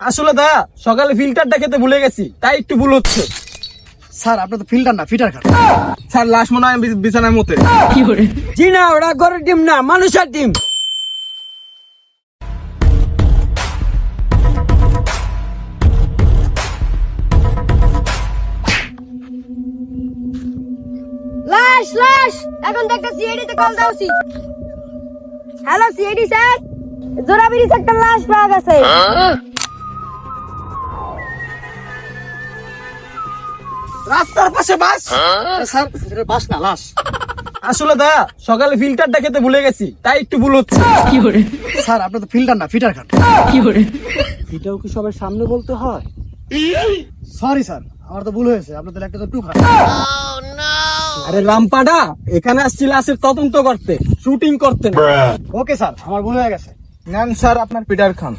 আসলে দয়া সকালে ফিল্টারটা খেতে ভুলে গেছি তাই একটু ভুল হচ্ছে। স্যার আপনার তো ফিল্টার না ফিটার খান। স্যার লাশ মনে হয় বি- বিছানার মতে জি না ওরা গরুর ডিম না মানুষের ডিম। লাশ লাশ! এখন তো একটা সিআইডি তে কল দাও উচিত হ্যালো সিআইডি স্যার! জোরাবিরিস একটা লাশ পাওয়া গেছে। রাস্তার পাশে বাস? স্যার বাস না লাশ। আসলে দয়া সকালে ফিল্টারটা খেতে ভুলে গেছি তাই একটু ভুল হচ্ছে। কি করে? স্যার আপনার তো ফিল্টার না ফিটার খান। কি করে? এটাও কি সবার সামনে বলতে হয়? সরি স্যার আমার তো ভুল হয়েছে আপনাদের একটা তো টু খান। আরে রামপাডা এখানে আসছি লাশের তদন্ত করতে শুটিং করতে। ওকে স্যার আমার ভুল হয়ে গেছে। নেন স্যার আপনার পিটার খান।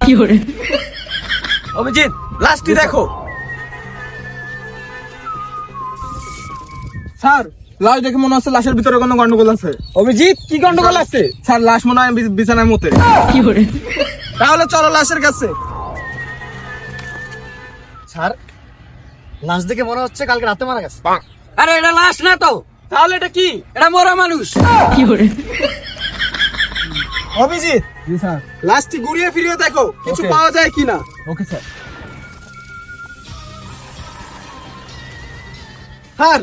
কি করে? অভিজিৎ লাশটি দেখো। স্যার লাশ দেখে মনে হচ্ছে লাশের ভিতরে কোনো গন্ডগোল আছে। অভিজিৎ কি গন্ডগোল আছে? স্যার লাশ মনে হয় বি- বিছানার মতে তাহলে চলো লাশের কাছে। স্যার লাশ দেখে মনে হচ্ছে কালকে রাতে মারা গেছে। আরে এটা লাশ না তো। তাহলে এটা কি? এটা মরা মানুষ। অভিজিৎ জি স্যার। লাশটি ঘুরিয়ে ফিরিয়ে দেখো কিছু পাওয়া যায় কিনা? Okay sir. স্যার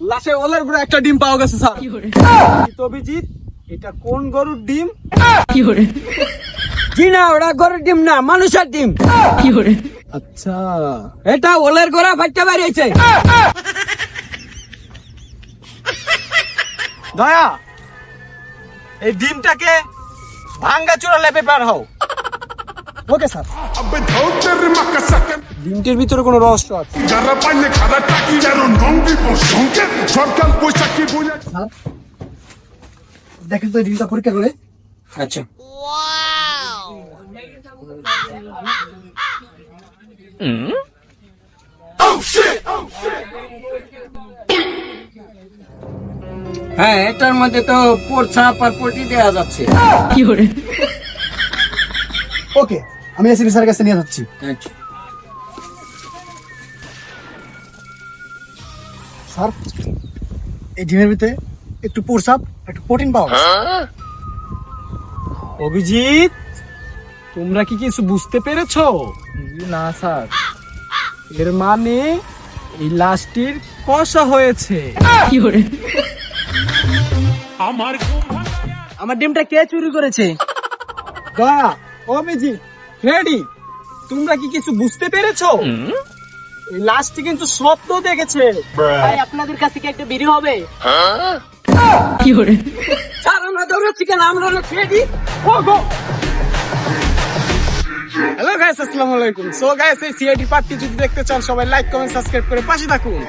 লাশে ওলের গুঁড়ো একটা ডিম পাওয়া গেছে স্যার। অভিজিৎ এটা কোন গরুর ডিম? কি করে? জি না ওরা গরুর ডিম না মানুষের ডিম। কি করে? আচ্ছা এটা ওলের গোড়া ফাইটটা বাড়িয়েছে দয়া এই ডিমটাকে ভাঙ্গা চূড়া লেপে পার হও। Okay sir. ডিমটির ভিতরে কোনো রহস্য আছে? যারা পাইলে খাদা টাকি যেন নঙ্গি সংকেত। সরকার বৈশাখী বইয়া স্যার দেখেন তো ডিমটা পরীক্ষা করে। আচ্ছা। হ্যাঁ এটার মধ্যে তো পোরছাপ আর পটি দেওয়া যাচ্ছে। কি করে? ওকে আমি এসিপি স্যারের কাছে নিয়ে যাচ্ছি। আচ্ছা। স্যার এই ডিমের ভিতরে একটু পোরসাপ একটু প্রোটিন পাওয়া অভিজিৎ তোমরা কি কিছু বুঝতে পেরেছ? না স্যার। এর মানে এই লাশটির কষা হয়েছে। আমার ঘুম আমার ডিমটা কে চুরি করেছে? দয়া অভিজিৎ রেডি। তোমরা কি কিছু বুঝতে পেরেছ? লাশটি কিন্তু স্বপ্ন দেখেছে। ভাই আপনাদের কাছে কি একটা বিড়ি হবে। কি করে? স্যার আমরা দৌড়াচ্ছি কেন আমরা হলো গো হ্যালো গাইস আসসালামু আলাইকুম। সো গাইস এই সিআইডি পার্টি যদি দেখতে চান সবাই লাইক কমেন্ট সাবস্ক্রাইব করে পাশে থাকুন।